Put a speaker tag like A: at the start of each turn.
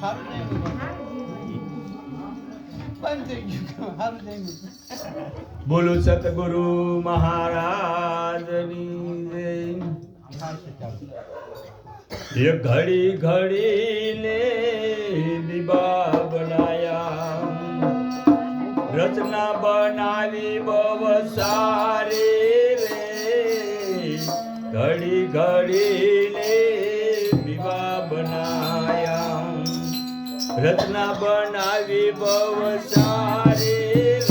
A: સારું થઈ ગયું.
B: બોલો સતગુરુ મહારાજની જય. ઘડી ઘડી ને દીબા બનાયા રચના બનાવી બવ સારી રે. ઘડી ઘડી ને રત્ન બનાવી બહુ સારી.